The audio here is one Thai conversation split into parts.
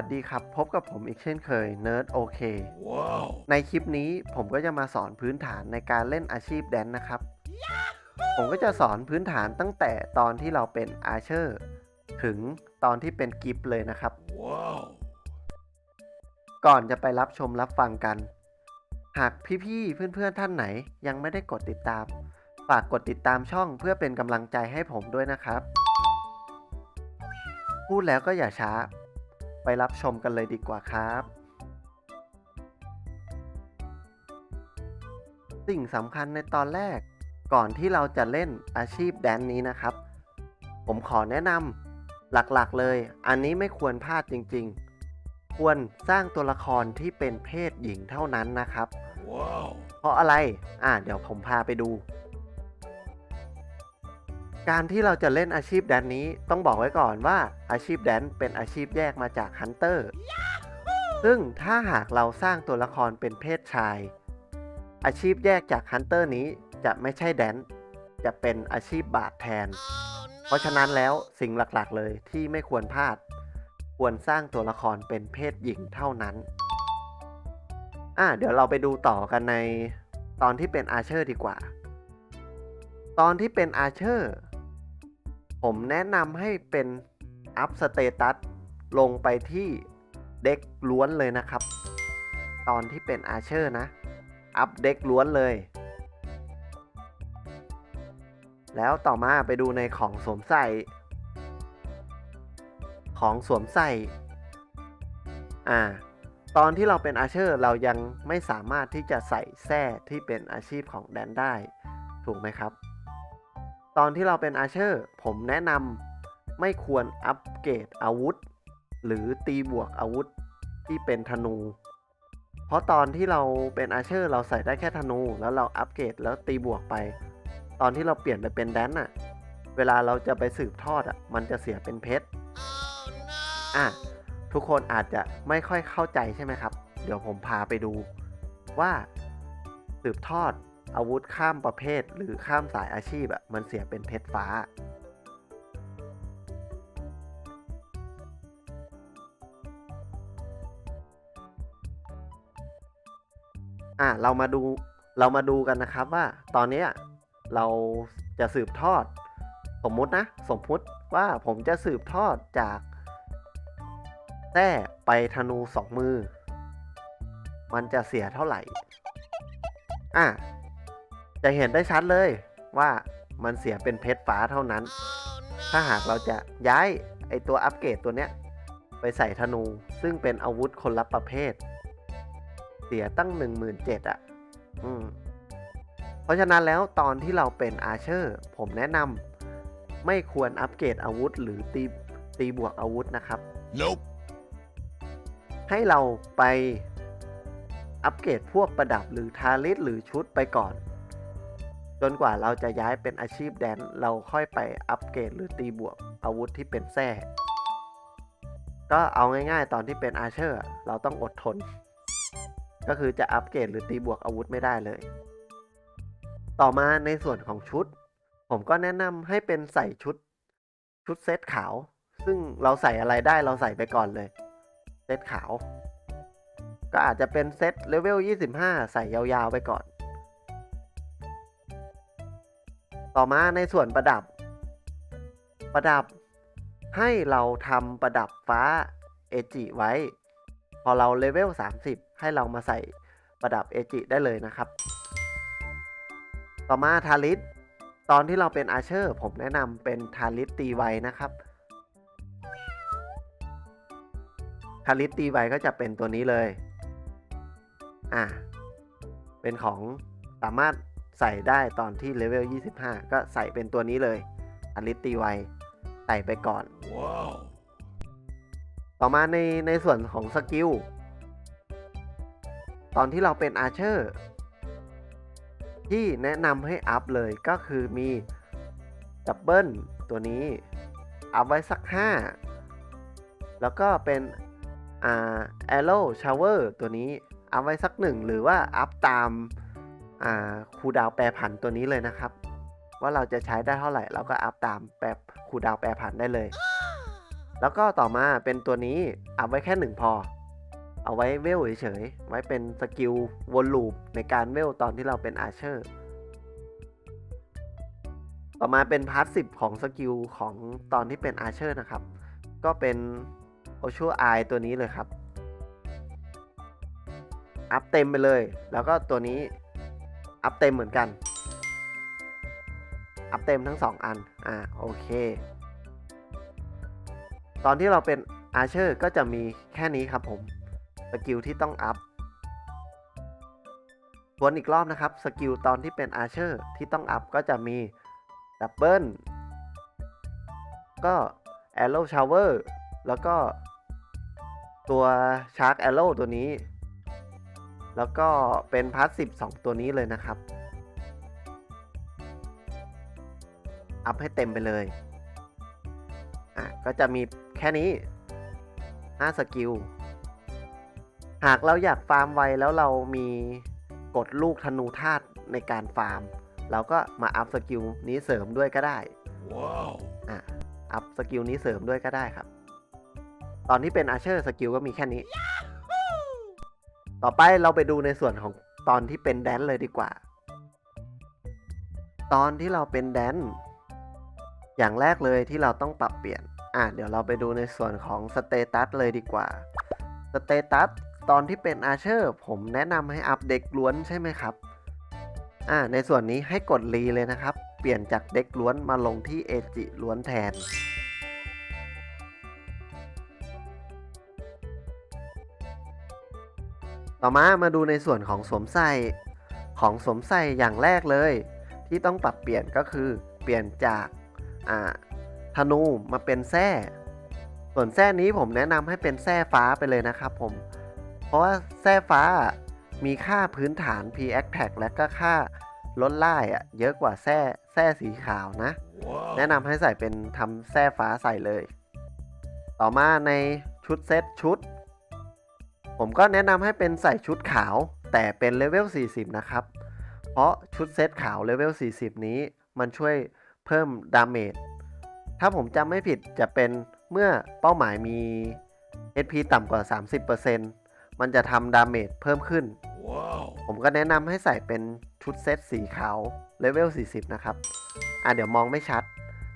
วัสดีครับ พบกับผมอีกเช่นเคย Nerd OK Wow. ในคลิปนี้ผมก็จะมาสอนพื้นฐานในการเล่นอาชีพแดนนะครับผมก็จะสอนพื้นฐานตั้งแต่ตอนที่เราเป็นอาเชอร์ถึงตอนที่เป็นกิฟต์เลยนะครับ Wow. ก่อนจะไปรับชมรับฟังกัน หากพี่ๆเพื่อนๆท่านไหนยังไม่ได้กดติดตาม ฝากกดติดตามช่องเพื่อเป็นกำลังใจให้ผมด้วยนะครับ พูดแล้วก็อย่าช้า ไปรับชมกันเลยดีกว่าครับสิ่งสำคัญในตอนแรก ก่อนที่เราจะเล่นอาชีพแดนนี้นะครับ ผมขอแนะนำหลักๆเลย อันนี้ไม่ควรพลาดจริง ๆ ควรสร้างตัวละครที่เป็นเพศหญิงเท่านั้นนะครับ Wow. เพราะอะไร อ่าเดี๋ยวผมพาไปดู การที่เราจะเล่นอาชีพแดนนี้ต้องบอกไว้ก่อนว่าอาชีพแดนเป็นอาชีพแยกมาจากฮันเตอร์ซึ่งถ้าหากเราสร้างตัวละครเป็นเพศชาย อาชีพแยกจากฮันเตอร์นี้จะไม่ใช่แดนจะเป็นอาชีพบาทแทน เพราะฉะนั้นแล้วสิ่งหลักๆเลยที่ไม่ควรพลาด ควรสร้างตัวละครเป็นเพศหญิงเท่านั้น อะเดี๋ยวเราไปดูต่อกันในตอนที่เป็นอาเชอร์ดีกว่า ตอนที่เป็นอาเชอร์ ผมแนะนำให้เป็นอัพสเตตัสลงไปที่เด็กล้วนเลยนะครับ ตอนที่เป็นอาเชอร์นะ อัพเด็กล้วนเลย แล้วต่อมาไปดูในของสวมใส่ ของสวมใส่ อ่า ตอนที่เราเป็นอาเชอร์เรายังไม่สามารถที่จะใส่แส้ที่เป็นอาชีพของแดนได้ ถูกไหมครับ ตอนที่เราเป็นอาเชอร์ ผมแนะนำไม่ควรอัปเกรดอาวุธ หรือตีบวกอาวุธที่เป็นธนู เพราะตอนที่เราเป็นอาเชอร์ เราใส่ได้แค่ธนู แล้วเราอัปเกรดแล้วตีบวกไป ตอนที่เราเปลี่ยนไปเป็นแดนน่ะ เวลาเราจะไปสืบทอดอะ มันจะเสียเป็นเพชรอะ ทุกคนอาจจะไม่ค่อยเข้าใจใช่ไหมครับ เดี๋ยวผมพาไปดูว่าสืบทอด อาวุธข้ามประเภทหรือข้ามสายอาชีพอะมันเสียเป็นเพชรฟ้า อะเรามาดูเรามาดูกันนะครับว่าตอนนี้เราจะสืบทอด สมมุตินะ สมมุติว่าผมจะสืบทอดจากแต้ไปธนูสองมือ มันจะเสียเท่าไหร่ อะ จะเห็นได้ชัดเลยว่ามันเสียเป็นเพชรฟ้าเท่านั้น ถ้าหากเราจะย้ายไอตัวอัปเกรดตัวเนี้ย ไปใส่ธนูซึ่งเป็นอาวุธคนละประเภท เสียตั้ง 17,000อะ อืม เพราะฉะนั้นแล้วตอนที่เราเป็นอาเชอร์ ผมแนะนำไม่ควรอัปเกรดอาวุธ หรือตีตีบวกอาวุธนะครับ Nope. ให้เราไปอัปเกรดพวกประดับหรือทาริสหรือชุดไปก่อน จนกว่าเราจะย้ายเป็นอาชีพแดนเราค่อยไปอัปเกรดหรือตีบวกอาวุธที่เป็นแส้ก็เอาง่ายๆ ตอนที่เป็นอาเชอร์เราต้องอดทน ก็คือจะอัปเกรดหรือตีบวกอาวุธไม่ได้เลย ต่อมาในส่วนของชุด ผมก็แนะนำให้เป็นใส่ชุด ชุดเซตขาว ซึ่งเราใส่อะไรได้เราใส่ไปก่อนเลย เซตขาว ก็อาจจะเป็นเซตเลเวล 25 ใส่ยาวๆไปก่อน ต่อมาในส่วนประดับ ประดับให้เราทำประดับฟ้าเอจิไว้ พอเราเลเวล 30 ให้เรามาใส่ประดับเอจิได้เลยนะครับ ต่อมาทาริสตอนที่เราเป็นอาเชอร์ ผมแนะนำเป็นทาริสตีไวนะครับทาริสตีไวก็จะเป็นตัวนี้เลย อะเป็นของสามารถ ใส่ได้ตอนที่เลเวล 25 ก็ใส่เป็นตัวนี้เลยทาริสตีไวใส่ไปก่อน Wow. ต่อมาในในส่วนของสกิล ตอนที่เราเป็นอาเชอร์ที่แนะนำให้อัพเลยก็คือมีดับเบิลตัวนี้ อัพไว้สัก 5 แล้วก็เป็นอ่าแอโร่ชาวเวอร์ตัวนี้ อัพไว้สักหนึ่งหรือว่าอัพตามอ่า คูดาวแปรผันตัวนี้เลยนะครับ ว่าเราจะใช้ได้เท่าไหร่เราก็อัพตามแปรคูดาวแปรผันได้เลย แล้วก็ต่อมาเป็นตัวนี้อัพไว้แค่หนึ่งพอ เอาไว้เวลเฉยๆไว้เป็นสกิลวนลูปในการเวลตอนที่เราเป็นอาเชอร์ต่อมาเป็นพาร์ทสิของสกิลของตอนที่เป็นอาเชอร์นะครับ ก็เป็นโอชัวไอตัวนี้เลยครับ อัพเต็มไปเลย แล้วก็ตัวนี้ อัพเต็มเหมือนกัน อัพเต็มทั้ง 2 อัน อ่าโอเค ตอนที่เราเป็นอาเชอร์ก็จะมีแค่นี้ครับผมสกิลที่ต้องอัพทวนอีกรอบนะครับสกิลตอนที่เป็นอาเชอร์ที่ต้องอัพก็จะมีดับเบิลก็ Arrow Shower แล้วก็ตัว Shark Arrow ตัวนี้ แล้วก็เป็นพาร์ท10 2ตัวนี้เลยนะครับ อัพให้เต็มไปเลย อะ ก็จะมีแค่นี้5สกิล หากเราอยากฟาร์มไวแล้วเรามีกดลูกธนูธาตุในการฟาร์ม เราก็มาอัพสกิลนี้เสริมด้วยก็ได้ Wow. อะ อัพสกิลนี้เสริมด้วยก็ได้ครับ ตอนที่เป็นอาเชอร์สกิลก็มีแค่นี้ ต่อไปเราไปดูในส่วนของตอนที่เป็นแดนเลยดีกว่า ตอนที่เราเป็นแดนอย่างแรกเลยที่เราต้องปรับเปลี่ยน อะเดี๋ยวเราไปดูในส่วนของสเตตัสเลยดีกว่า สเตตัสตอนที่เป็นอาเชอร์ผมแนะนำให้อัพเด็กล้วนใช่ไหมครับ อ่าในส่วนนี้ให้กดรีเลยนะครับ เปลี่ยนจากเด็กล้วนมาลงที่เอจิล้วนแทน ต่อมามาดูในส่วนของสวมใส่ของสวมใส่อย่างแรกเลย ที่ต้องปรับเปลี่ยนก็คือเปลี่ยนจากธนูมาเป็นแส้ส่วนแส้นี้ผมแนะนำให้เป็นแส้ฟ้าไปเลยนะครับผม เพราะว่าแส้ฟ้ามีค่าพื้นฐาน p a c t a g และก็ค่าลดล่ายอะเยอะกว่าแส้แส้สีขาวนะ Wow. แนะนำให้ใส่เป็นทำแส้ฟ้าใส่เลย ต่อมาในชุดเซตชุด ผมก็แนะนำให้เป็นใส่ชุดขาว แต่เป็นเลเวล 40 นะครับ เพราะชุดเซตขาวเลเวล 40 นี้ มันช่วยเพิ่มดาเมจ ถ้าผมจำไม่ผิดจะเป็นเมื่อเป้าหมายมี HP ต่ำกว่า 30%มันจะทำดาเมจเพิ่มขึ้น Wow. ผมก็แนะนำให้ใส่เป็นชุดเซตสีขาวเลเวล 40 นะครับ อะเดี๋ยวมองไม่ชัด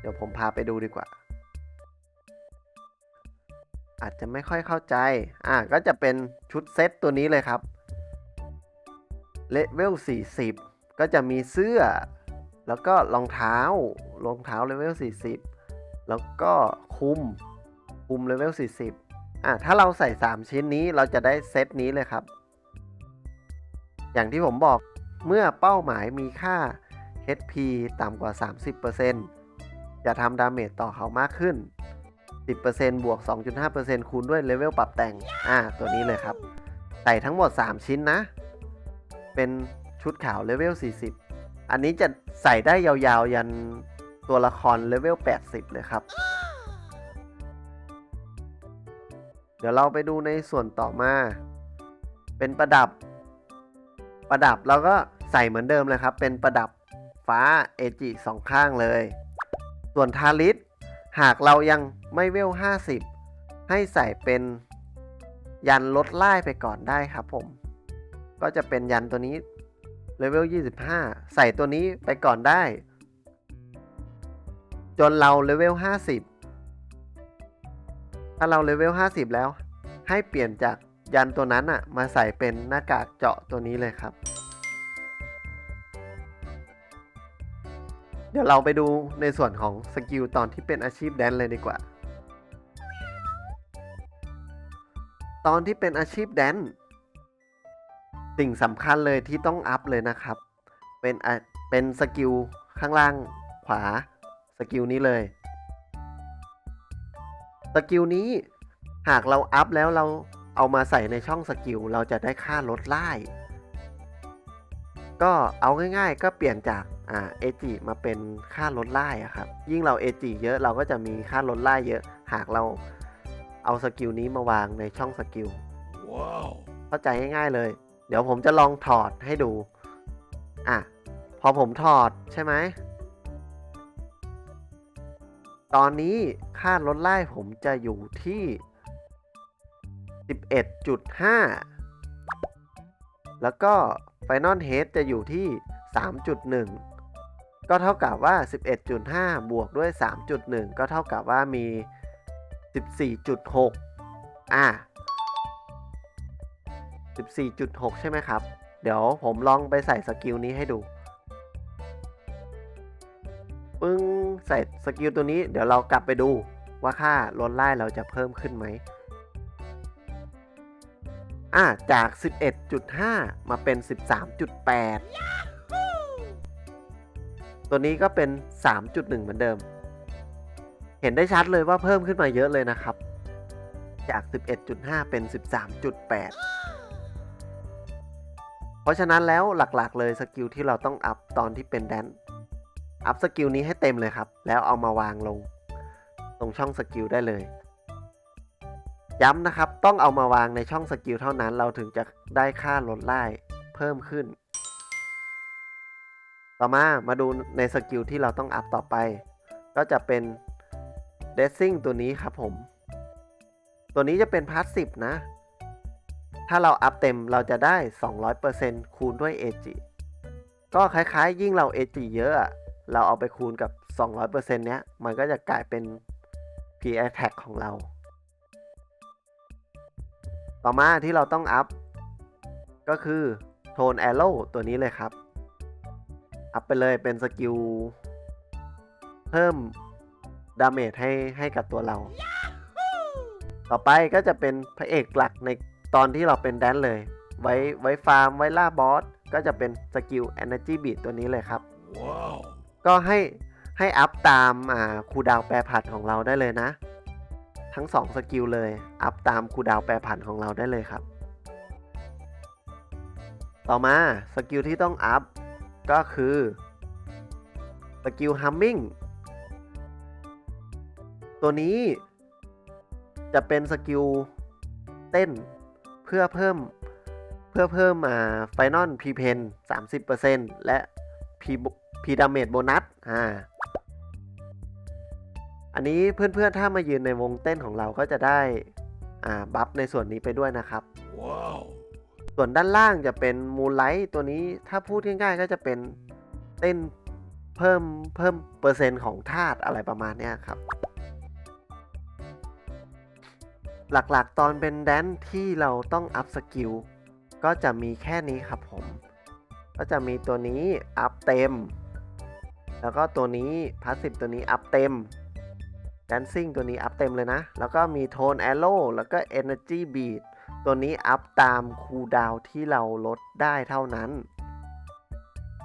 เดี๋ยวผมพาไปดูดีกว่า อาจจะไม่ค่อยเข้าใจ อะก็จะเป็นชุดเซตตัวนี้เลยครับเลเวล 40 ก็จะมีเสื้อ แล้วก็รองเท้ารองเท้าเลเวล 40 แล้วก็คุมคุมเลเวล 40 อะถ้าเราใส่ 3 ชิ้นนี้เราจะได้เซตนี้เลยครับ อย่างที่ผมบอกเมื่อเป้าหมายมีค่า HP ต่ำกว่า 30%จะทำดาเมจต่อเขามากขึ้น 10%บวก 2.5%คูณด้วยเลเวลปรับแต่ง อ่า ตัวนี้เลยครับ ใส่ทั้งหมด 3 ชิ้นนะ เป็นชุดขาวเลเวล 40 อันนี้จะใส่ได้ยาวๆ ยันตัวละครเลเวล 80 เลยครับ เดี๋ยวเราไปดูในส่วนต่อมา เป็นประดับ ประดับเราก็ใส่เหมือนเดิมเลยครับ เป็นประดับฟ้าเอจิสองข้างเลย ส่วนทาริส หากเรายังไม่เวล 50 ให้ใส่เป็นยันลดไล่ไปก่อนได้ครับผม ก็จะเป็นยันตัวนี้เลเวล 25 ใส่ตัวนี้ไปก่อนได้ จนเราเลเวล 50 ถ้าเราเลเวล 50 แล้ว ให้เปลี่ยนจากยันตัวนั้นอะมาใส่เป็นหน้ากากเจาะตัวนี้เลยครับ เดี๋ยวเราไปดูในส่วนของสกิลตอนที่เป็นอาชีพแดนเลยดีกว่า ตอนที่เป็นอาชีพแดนสิ่งสำคัญเลยที่ต้องอัพเลยนะครับ เป็นเป็นสกิลข้างล่างขวาสกิลนี้เลยสกิลนี้หากเราอัพแล้วเราเอามาใส่ในช่องสกิลเราจะได้ค่าลดไล่ก็เอาง่ายๆ ก็เปลี่ยนจาก อ่าเอจิมาเป็นค่าลดไล่อะครับ ยิ่งเราเอจิเยอะเราก็จะมีค่าลดไล่เยอะ หากเราเอาสกิลนี้มาวางในช่องสกิล Wow. เข้าใจง่ายๆเลย เดี๋ยวผมจะลองถอดให้ดู อะ พอผมถอดใช่ไหม ตอนนี้ค่าลดไล่ผมจะอยู่ที่ 11.5 แล้วก็ Final Head จะอยู่ที่ 3.1 ก็เท่ากับว่า 11.5 บวกด้วย 3.1 ก็เท่ากับว่ามี 14.6 อะ14.6 ใช่ไหมครับ เดี๋ยวผมลองไปใส่สกิลนี้ให้ดู ปึ้งใส่สกิลตัวนี้ เดี๋ยวเรากลับไปดูว่าค่าลดไล่เราจะเพิ่มขึ้นไหมอะจาก 11.5 มาเป็น 13.8 ตัวนี้ก็เป็น 3.1 เหมือนเดิม เห็นได้ชัดเลยว่าเพิ่มขึ้นมาเยอะเลยนะครับ จาก 11.5 เป็น 13.8 เพราะฉะนั้นแล้วหลักๆ เลยสกิลที่เราต้องอัพตอนที่เป็นแดนอัพสกิลนี้ให้เต็มเลยครับ แล้วเอามาวางลง ตรงช่องสกิลได้เลย ย้ำนะครับ ต้องเอามาวางในช่องสกิลเท่านั้น เราถึงจะได้ค่าลดไล่เพิ่มขึ้น ต่อมามาดูในสกิลที่เราต้องอัพต่อไป ก็จะเป็น d e s s i n g ตัวนี้ครับผม ตัวนี้จะเป็นพาสซีฟนะ ถ้าเราอัพเต็มเราจะได้ 200%คูณด้วย AG ก็คล้ายๆ ยิ่งเรา AG เยอะเราเอาไปคูณกับ 200%เนี้ย มันก็จะกลายเป็น P attack ของเรา ต่อมาที่เราต้องอัพ ก็คือ Tone Arrow ตัวนี้เลยครับ อัพไปเลยเป็นสกิล เพิ่มดาเมจให้ให้กับตัวเรา ต่อไปก็จะเป็นพระเอกหลักในตอนที่เราเป็นแดนเลย ไว้ไว้ฟาร์มไว้ล่าบอส ก็จะเป็นสกิล Energy Beat ตัวนี้เลยครับ Wow. ก็ให้ให้อัพตามอ่าคูลดาวน์แปรผันของเราได้เลยนะ ทั้ง2สกิลเลย อัพตามคูลดาวน์แปรผันของเราได้เลยครับ ต่อมาสกิลที่ต้องอัพ ก็คือสกิลฮัมมิงตัวนี้จะเป็นสกิลเต้นเพื่อเพิ่มเพื่อเพิ่มมาไฟนอลพีเพน30%และพีพีดาเมจโบนัสอ่าอันนี้เพื่อนๆถ้ามายืนในวงเต้นของเราก็จะได้อ่าบัฟในส่วนนี้ไปด้วยนะครับ ส่วนด้านล่างจะเป็นมูลไลท์ตัวนี้ถ้าพูดง่ายๆ ก็จะเป็นเต้นเพิ่มเพิ่มเปอร์เซ็นต์ของธาตุอะไรประมาณนี้ครับ หลักๆตอนเป็นแดนที่เราต้องอัพสกิลก็จะมีแค่นี้ครับผม ก็จะมีตัวนี้อัพเต็ม แล้วก็ตัวนี้พาสซีฟตัวนี้อัพเต็ม Dancing ตัวนี้อัพเต็มเลยนะ แล้วก็มีโทน Arrow แล้วก็ Energy Beat ตัวนี้อัพตามคูดาวที่เราลดได้เท่านั้น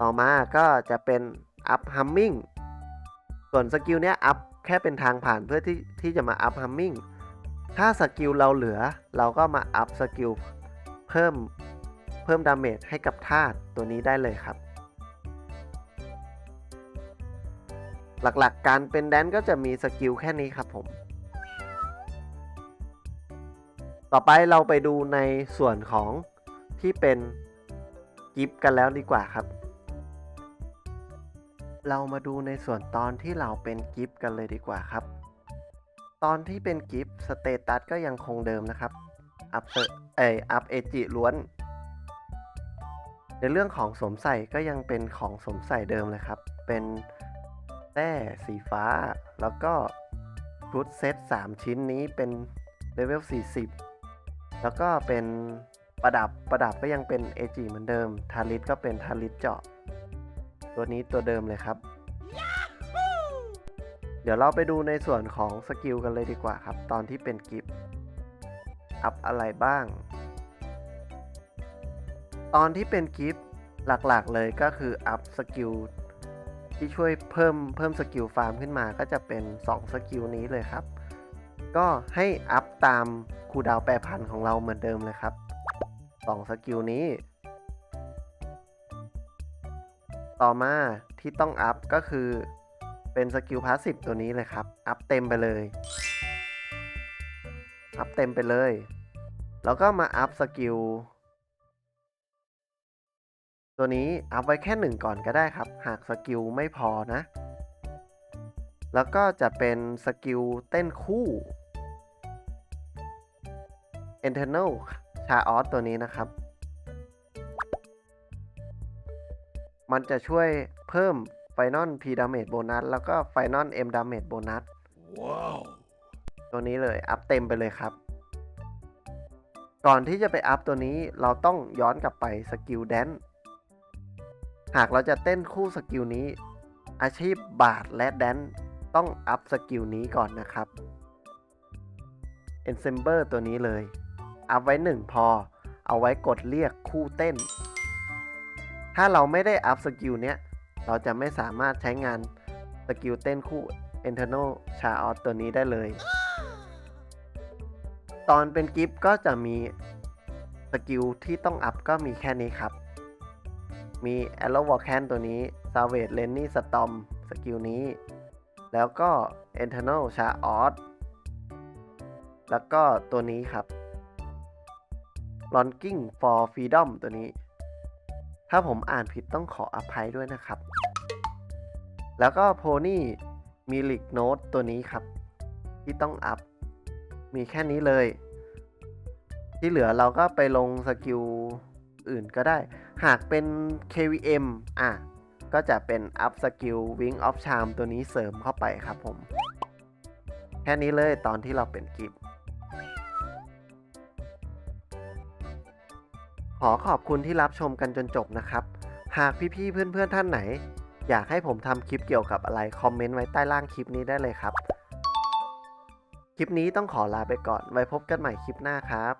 ต่อมาก็จะเป็นอัพ Humming ส่วนสกิลเนี้ยอัพแค่เป็นทางผ่านเพื่อที่ที่จะมาอัพ Humming ถ้าสกิลเราเหลือ เราก็มาอัพสกิลเพิ่มเพิ่มดาเมจให้กับธาตุตัวนี้ได้เลยครับ หลักๆการเป็นแดนก็จะมีสกิลแค่นี้ครับผม ต่อไปเราไปดูในส่วนของที่เป็นกิฟต์กันแล้วดีกว่าครับ เรามาดูในส่วนตอนที่เราเป็นกิฟต์กันเลยดีกว่าครับ ตอนที่เป็นกิฟต์สเตตัสก็ยังคงเดิมนะครับ อัพเอออัพเอจิล้วน ในเรื่องของสวมใส่ก็ยังเป็นของสวมใส่เดิมเลยครับ เป็นแต้สีฟ้า แล้วก็ชุดเซต3 ชิ้นนี้เป็นเลเวล40 แล้วก็เป็นประดับประดับก็ยังเป็นเอจิเหมือนเดิม ทาริสก็เป็นทาริสเจาะ ตัวนี้ตัวเดิมเลยครับ เดี๋ยวเราไปดูในส่วนของสกิลกันเลยดีกว่าครับ ตอนที่เป็นกิฟต์อัพอะไรบ้าง ตอนที่เป็นกิฟต์หลักๆเลยก็คืออัพสกิลที่ช่วยเพิ่มเพิ่มสกิลฟาร์มขึ้นมาก็จะเป็น 2 สกิลนี้เลยครับ ก็ให้อัพตามคูดาวแปรพันของเราเหมือนเดิมเลยครับ2สกิลนี้ ต่อมาที่ต้องอัพก็คือเป็นสกิลพาสซีฟตัวนี้เลยครับ อัพเต็มไปเลย อัพเต็มไปเลย แล้วก็มาอัพสกิลตัวนี้อัพไว้แค่หนึ่งก่อนก็ได้ครับ หากสกิลไม่พอนะ แล้วก็จะเป็นสกิลเต้นคู่ internal ชาออสตัวนี้นะครับ มันจะช่วยเพิ่มไฟนอล P damage โบนัสแล้วก็ไฟนอล M damage โบนัส Wow. ตัวนี้เลย อัพเต็มไปเลยครับ ก่อนที่จะไปอัพตัวนี้เราต้องย้อนกลับไปสกิลแดนซ์หากเราจะเต้นคู่สกิลนี้ อาชีพบาทและแดนซ์ ต้องอัพสกิลนี้ก่อนนะครับ Ensemble ตัวนี้เลย อัพไว้ 1 พอ เอาไว้กดเรียกคู่เต้น ถ้าเราไม่ได้อัพสกิลเนี้ย เราจะไม่สามารถใช้งานสกิลเต้นคู่ internal c h a o t ตัวนี้ได้เลย ตอนเป็นกิฟต์ก็จะมีสกิลที่ต้องอัพก็มีแค่นี้ครับ มี Arrow w a l k a n ตัวนี้ Savage Lenny Storm สกิลนี้ แล้วก็ internal c h a o t แล้วก็ตัวนี้ครับ Longing for Freedom ตัวนี้ ถ้าผมอ่านผิดต้องขออภัยด้วยนะครับ แล้วก็โพนี่มีลิกโน e ตัวนี้ครับ ที่ต้องอัพ มีแค่นี้เลย ที่เหลือเราก็ไปลงสกิลอื่นก็ได้ หากเป็น KVM อะ ก็จะเป็นอัพสกิล Wing of Charm ตัวนี้เสริมเข้าไปครับผม แค่นี้เลยตอนที่เราเป็นกิฟขอขอบคุณที่รับชมกันจนจบนะครับ หากพี่ๆเพื่อนๆท่านไหน อยากให้ผมทำคลิปเกี่ยวกับอะไร คอมเมนต์ไว้ใต้ล่างคลิปนี้ได้เลยครับ คลิปนี้ต้องขอลาไปก่อน ไว้พบกันใหม่คลิปหน้าครับ